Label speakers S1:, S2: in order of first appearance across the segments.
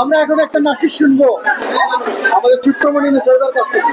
S1: আমরা এখন একটা নাসির শুনব। আমাদের চিত্রমণি মিশ্রের কাছ থেকে।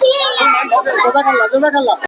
S2: চলো ঠিক
S1: জাজাকাল্লা জাজাকাল্লা